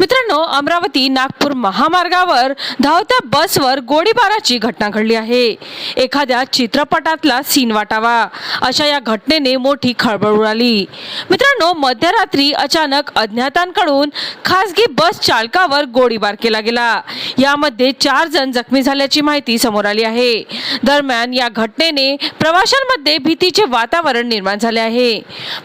मित्रांनो अमरावती नागपूर महामार्गावर धावत्या बसवर गोळीबाराची घटना घडली आहे. एखाद्या चित्रपटातला सीन वाटावा. अशा या घटनेने मोठी खळबळ उडाली. मित्रांनो मध्यरात्री अचानक अज्ञातांकडून खासगी बस चालकावर गोळीबार केला गेला. यामध्ये चार जण जखमी झाल्याची माहिती समोर आली आहे. दरम्यान या घटनेने प्रवाशांमध्ये भीतीचे वातावरण निर्माण झाले आहे.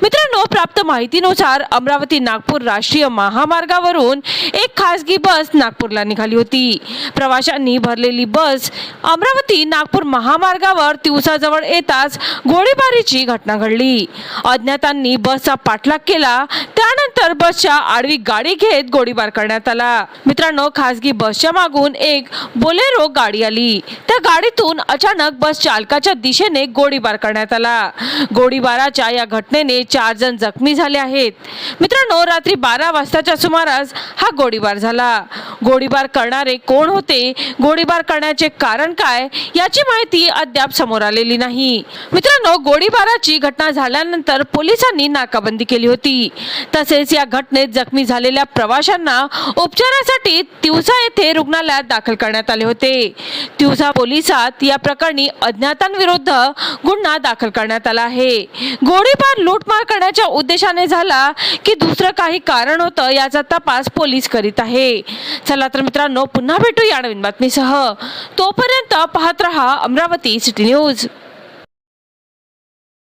मित्रांनो प्राप्त माहितीनुसार अमरावती नागपूर राष्ट्रीय महामार्गावरून एक खासगी बस नागपूरला निघाली होती. प्रवाशांनी भरलेली बस अमरावती नागपूर महामार्गावर तिवसाजवळ येताच गोळीबारीची घटना घडली. अज्ञातांनी बसचा पाठलाग केला त्यानंतर बसच्या आडवी गाडी घेत गोळीबार करण्यात आला. मित्रांनो खासगी बसच्या मागून एक बोलेरो गाडी आली. त्या गाडीतून अचानक बस चालकाच्या दिशेने गोळीबार करण्यात आला. गोळीबाराच्या या घटनेने चार जण जखमी झाले आहेत. मित्रांनो रात्री बारा वाजताच्या सुमारास हा गोळीबार झाला. गोळीबार करणारे कोण होते? गोळीबार करण्याचे कारण काय? याची माहिती अद्याप समोर आलेली नाही. मित्रांनो गोळीबाराची घटना झाल्यानंतर पोलिसांनी नाकाबंदी केली होती. तसेच या घटनेत जखमी झालेल्या प्रवाशांना उपचारासाठी तिवसा येथे रुग्णालयात दाखल करण्यात आले होते. तिवसा पोलिसात या प्रकरणी अज्ञातांविरुद्ध गुन्हा दाखल करण्यात आला आहे. गोळीबार लूटमार करण्याच्या उद्देशाने झाला की दुसरं काही कारण होतं याचा तपास पोलीस करीत आहे. चला तर मित्रांनो पुन्हा भेटू या नवीन बातमीसह. तोपर्यंत पाहत रहा अमरावती सिटी न्यूज.